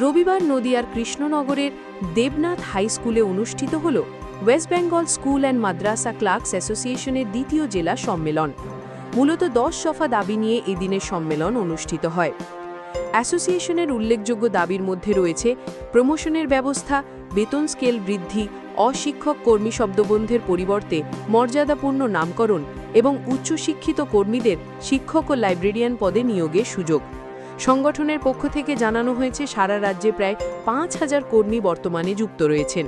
রবিবার নদিয়ার কৃষ্ণনগরের দেবনাথ হাই স্কুলে অনুষ্ঠিত হল West Bengal school and madrasa clerks অ্যাসোসিয়েশনের দ্বিতীয় জেলা সম্মেলন। মূলত দশ সফা দাবি নিয়ে এদিনের সম্মেলন অনুষ্ঠিত হয়। অ্যাসোসিয়েশনের উল্লেখযোগ্য দাবির মধ্যে রয়েছে প্রমোশনের ব্যবস্থা, বেতন স্কেল বৃদ্ধি, অশিক্ষক কর্মী শব্দবন্ধের পরিবর্তে মর্যাদাপূর্ণ নামকরণ এবং উচ্চশিক্ষিত কর্মীদের শিক্ষক ও লাইব্রেরিয়ান পদে নিয়োগের সুযোগ। সংগঠনের পক্ষ থেকে জানানো হয়েছে, সারা রাজ্যে প্রায় পাঁচ হাজার কর্মী বর্তমানে যুক্ত রয়েছেন।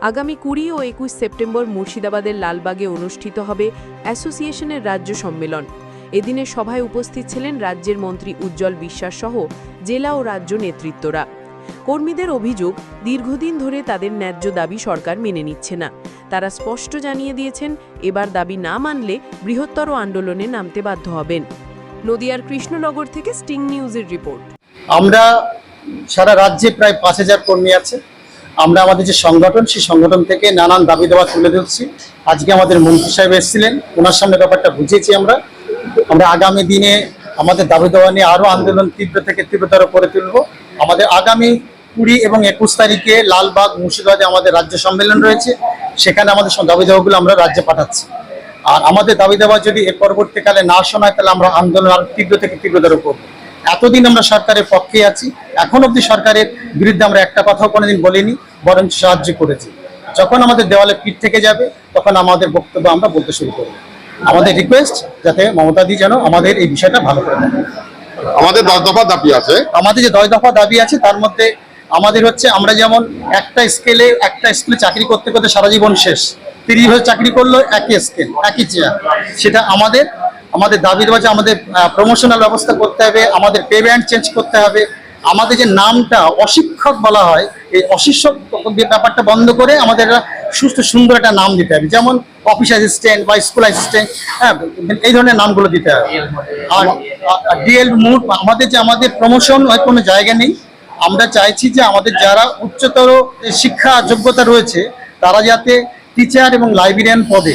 আগামী কুড়ি ও একুশ সেপ্টেম্বর মুর্শিদাবাদের লালবাগে অনুষ্ঠিত হবে অ্যাসোসিয়েশনের রাজ্য সম্মেলন। এদিনের সভায় উপস্থিত ছিলেন রাজ্যের মন্ত্রী উজ্জ্বল বিশ্বাস সহ জেলা ও রাজ্য নেতৃত্বরা। কর্মীদের অভিযোগ, দীর্ঘদিন ধরে তাদের ন্যায্য দাবি সরকার মেনে নিচ্ছে না। তারা স্পষ্ট জানিয়ে দিয়েছেন, এবার দাবি না মানলে বৃহত্তর আন্দোলনে নামতে বাধ্য হবেন। নদিয়ার কৃষ্ণনগর থেকে স্টিং নিউজের রিপোর্ট। আমরা সারা রাজ্যে প্রায় পাঁচ হাজার কর্মী আছে। আমরা আমাদের যে সংগঠন, সেই সংগঠন থেকে নানান দাবি দেওয়া তুলে ধরছি। আজকে আমাদের মন্ত্রী সাহেব এসেছিলেন। ওনার সামনে ব্যাপারটা বুঝেছি আমরা। আমরা আগামী দিনে আমাদের দাবি দেওয়া নিয়ে আরও আন্দোলন তীব্র থেকে তীব্রতর করে তুলব। আমাদের আগামী কুড়ি এবং একুশ তারিখে লালবাগ মুর্শিদাবাদে আমাদের রাজ্য সম্মেলন রয়েছে। সেখানে আমাদের দাবি দেওয়াগুলো আমরা রাজ্যে পাঠাচ্ছি। আর আমাদের দাবি দেওয়া যদি এর পরবর্তীকালে না শোনায় তাহলে আমরা আন্দোলন আরও তীব্র থেকে তীব্রতর করব। এতদিন আমরা সরকারের পক্ষে আছি এখন অবধি সরকারের বিরুদ্ধে আমরা একটা কথাও কোনোদিন বলিনি বরং সাহায্য করেছি। যখন আমাদের দেওয়ালে পিঠ থেকে যাবে তখন আমাদের বক্তব্য আমরা বলতে শুরু করব। আমাদের রিকোয়েস্ট যাতে মমতাদি যেন আমাদের এই বিষয়টা ভালো করে দেয় আমাদের দশ দফা দাবি আছে। আমাদের যে দশ দফা দাবি আছে তার মধ্যে আমাদের হচ্ছে আমরা যেমন একটা স্কেলে একটা স্কুলে চাকরি করতে করতে সারা জীবন শেষ। তিরিশ বছর চাকরি করল, একই স্কেল একই চেয়ার সেটা আমাদের আমাদের দাবি দেওয়া যে আমাদের প্রমোশনাল ব্যবস্থা করতে হবে, আমাদের পেমেন্ট চেঞ্জ করতে হবে। আমাদের যে নামটা অশিক্ষক বলা হয়, এই অশিক্ষক ব্যাপারটা বন্ধ করে আমাদের সুস্থ, সুন্দর একটা নাম দিতে হবে। যেমন অফিস অ্যাসিস্ট্যান্ট বা স্কুল অ্যাসিস্ট্যান্ট হ্যাঁ এই ধরনের নামগুলো দিতে হবে। আর ডিএল মুড আমাদের যে, আমাদের প্রমোশন হয়, কোনো জায়গা নেই। আমরা চাইছি যে আমাদের যারা উচ্চতর শিক্ষা যোগ্যতা রয়েছে, তারা যাতে টিচার এবং লাইব্রেরিয়ান পদে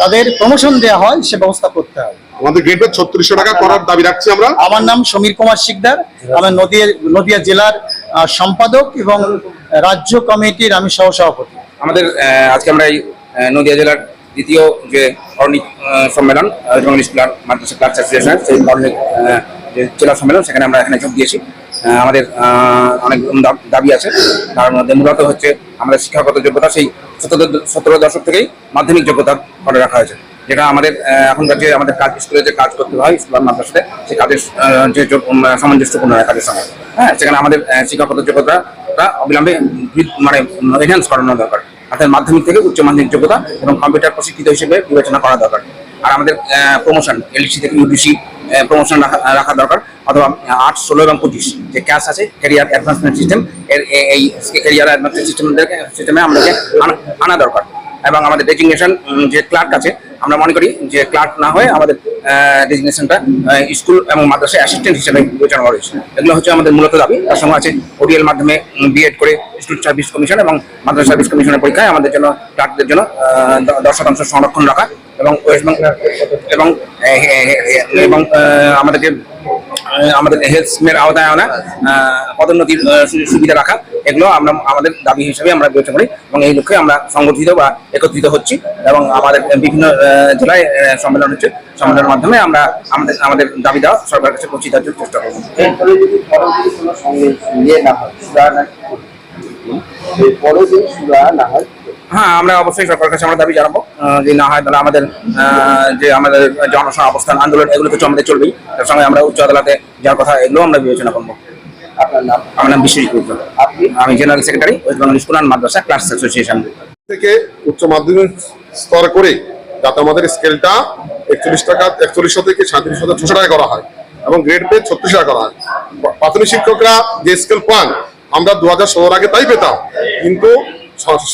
তাদের প্রমোশন দেওয়া হয় সে ব্যবস্থা করতে হবে আমাদের গেটে ছত্রিশশো টাকা করার দাবি রাখছি আমরা। আমার নাম সমীর কুমার শিকদার। আমি নদিয়া নদিয়া জেলার সম্পাদক এবং রাজ্য কমিটির আমি সহসভাপতি। আমাদের আজকে আমরা এই নদিয়া জেলার দ্বিতীয় যে করণিক আহ, সম্মেলন এবং স্কুল মাদ্রাসা ক্লাস অ্যাসোসিয়েশন সেই করণিক আহ, যে জেলা সম্মেলন সেখানে আমরা এখানে যোগ দিয়েছি। আমাদের অনেক দাবি আছে। তার মধ্যে মূলত হচ্ছে আমাদের শিক্ষাগত যোগ্যতা সেই সতেরো দশক থেকেই মাধ্যমিক যোগ্যতা করে রাখা হয়েছে। যেটা আমাদের এখনকার যে আমাদের কাজ, স্কুলে যে কাজ করতে হয় আর মাদ্রাসাতে সেই কাজের যে সামঞ্জস্যপূর্ণ হয় কাজের সঙ্গে। হ্যাঁ সেখানে আমাদের শিক্ষাগত যোগ্যতাটা অবিলম্বে মানে এনহ্যান্স করানো দরকার। অর্থাৎ মাধ্যমিক থেকে উচ্চ মাধ্যমিক যোগ্যতা এবং কম্পিউটার প্রশিক্ষিত হিসেবে বিবেচনা করা দরকার। আর আমাদের প্রমোশন এলসি থেকে ইউডিসি প্রমোশন রাখা রাখা দরকার। অথবা আট, ষোলো এবং পঁচিশ যে ক্যাশ আছে ক্যারিয়ার অ্যাডভান্সমেন্ট সিস্টেম এর এই ক্যারিয়ার অ্যাডভান্সমেন্ট সিস্টেম সিস্টেমে আমাদেরকে আনা- দরকার। এবং আমাদের ডেজিগনেশন যে ক্লার্ক আছে, আমরা মনে করি যে ক্লার্ক না হয়ে আমাদের ডেজিগনেশনটা স্কুল এবং মাদ্রাসা অ্যাসিস্ট্যান্ট হিসেবে বিবেচনা করা হয়েছে। এগুলো হচ্ছে আমাদের মূলত দাবি। তার সঙ্গে আছে ওডিএল মাধ্যমে বিএড করে স্কুল সার্ভিস কমিশন এবং মাদ্রাসা সার্ভিস কমিশনের পরীক্ষায় আমাদের জন্য ক্লার্কদের জন্য দশ শতাংশ সংরক্ষণ রাখা এবং ওয়েস্ট এবং এবং আমাদেরকে আমাদের হেলথ আওতায় আনা পদোন্নতির সুবিধা রাখা, এগুলো আমরা, আমাদের দাবি হিসেবে আমরা বিবেচনা করি এবং এই লক্ষ্যে আমরা সংগঠিত বা একত্রিত হচ্ছি এবং আমাদের বিভিন্ন জেলায় সম্মেলন হচ্ছে। সম্মেলনের মাধ্যমে আমরা আমাদের আমাদের দাবি দেওয়া সরকারের কাছে পৌঁছে দেওয়ার চেষ্টা করব। এরপরে যদি না হয় না হয় হ্যাঁ আমরা অবশ্যই সরকারের কাছে আমরা দাবি জানাব যদি না হয় তাহলে আমাদের যে আমাদের জনসংখ্যা অবস্থান আন্দোলন এগুলো তো আমাদের চলবেই। তার সঙ্গে আমরা উচ্চ আদালতে যাওয়ার কথা এগুলো আমরা বিবেচনা করব। আপনার নাম? আমার নাম বিশ্বজিৎ আপনি? আমি general secretary West Bengal school and madrasa class association. থেকে উচ্চ মাধ্যমিক স্তর করে যাতে আমাদের স্কেলটা একচল্লিশ টাকা একচল্লিশশো থেকে সাঁত্রিশশো ছশো টাকা করা হয় এবং গ্রেড পে ছত্রিশ টাকা করা হয়। প্রাথমিক শিক্ষকরা যে স্কেল পান আমরা দু হাজার ষোলোর আগে তাই পেতাম। কিন্তু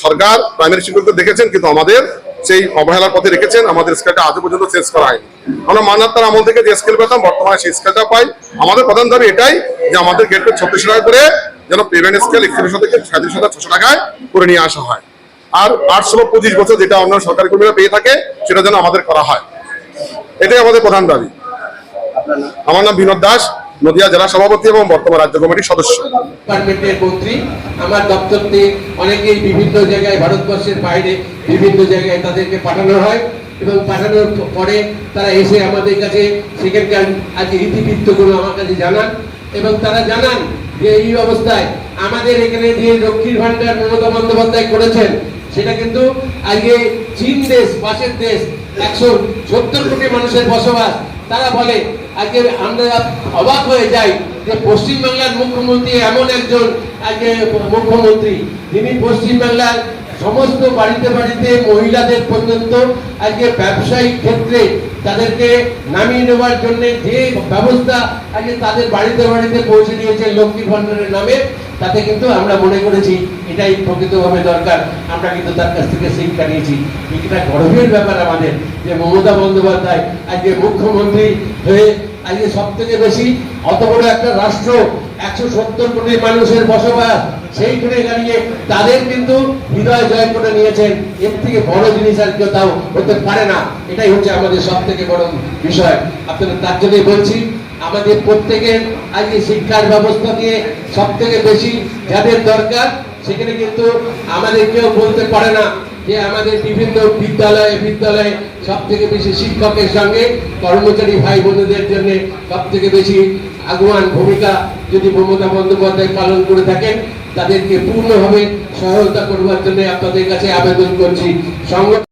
সরকার প্রাইমারি শিক্ষকদের দেখেছেন, কিন্তু আমাদের সেই অবহেলার পথে রেখেছেন। আমাদের স্কেলটা আজও পর্যন্ত চেঞ্জ করা হয়নি। আমরা মান্নাত্তার আমল থেকে যে স্কেল পেতাম, বর্তমানে সেই স্কেলটা পাই। আমাদের প্রধান দাবি এটাই যে আমাদের গেটকে ছত্রিশ টাকা করে যেন পেমেন্ট স্কেল একচল্লিশশো থেকে সাঁত্রিশ হাজার ছশো টাকায় করে নিয়ে আসা হয়। আর আটশো পঁচিশ বছর যেটা অন্য সরকারি কর্মীরা পেয়ে থাকে, সেটা যেন আমাদের করা হয়। এটাই আমাদের প্রধান দাবি। আমার নাম বিনোদ দাস। নদিয়া জেলা সভাপতি এবং বর্তমান রাজ্য কমিটির সদস্য। আমার দপ্তরতে অনেকেই বিভিন্ন জায়গায়, ভারতবর্ষের বাইরে বিভিন্ন জায়গায় তাদেরকে পাঠানো হয় এবং পাঠানোর পরে তারা এসে আমাদের কাছে সেখানকার আজকে ইতিবৃত্তগুলো আমার কাছে জানান এবং তারা জানান যে এই অবস্থায় আমাদের এখানে যে লক্ষ্মীর ভান্ডার মমতা বন্দ্যোপাধ্যায় করেছেন, সেটা কিন্তু আজকে চীন দেশ পাশের দেশ, একশো সত্তর কোটি মানুষের বসবাস তারা বলে, আজকে আমরা অবাক হয়ে যাই যে পশ্চিমবাংলার মুখ্যমন্ত্রী এমন একজন আজকে মুখ্যমন্ত্রী। যিনি পশ্চিমবাংলার সমস্ত বাড়িতে বাড়িতে মহিলাদের পর্যন্ত আজকে ব্যবসায়িক ক্ষেত্রে তাদেরকে নামিয়ে নেওয়ার জন্য যে ব্যবস্থা আজকে তাদের বাড়িতে বাড়িতে পৌঁছে দিয়েছে লক্ষ্মী ভান্ডারের নামে, তাতে কিন্তু আমরা মনে করেছি এটাই প্রকৃতভাবে দরকার। আমরা কিন্তু তার কাছ থেকে শিক্ষা নিয়েছি। এটা গর্বের ব্যাপার আমাদের যে মমতা বন্দ্যোপাধ্যায় আজকে মুখ্যমন্ত্রী হয়ে আজকে সব থেকে বেশি অত বড় একটা রাষ্ট্র, একশো সত্তর কোটি মানুষের বসবাস সেইখানে দাঁড়িয়ে তাদের কিন্তু হৃদয় জয় করে নিয়েছেন। এর থেকে বড় জিনিস আর কেউ তাও হতে পারে না। এটাই হচ্ছে আমাদের সব থেকে বড় বিষয়। আপনাদের তার জন্যই বলছি, আমাদের প্রত্যেকের আজকে শিক্ষার ব্যবস্থা দিয়ে সব থেকে বেশি যাদের দরকার, সেখানে কিন্তু আমাদের কেউ বলতে পারে না যে আমাদের বিভিন্ন বিদ্যালয়ে বিদ্যালয়ে সব থেকে বেশি শিক্ষকের সঙ্গে কর্মচারী ভাই বোনদের জন্য সব থেকে বেশি আগুয়ান ভূমিকা যদি মমতা বন্দ্যোপাধ্যায় পালন করে থাকেন তাদেরকে পূর্ণভাবে সহায়তা করবার জন্য আপনাদের কাছে আবেদন করছি। সংগঠন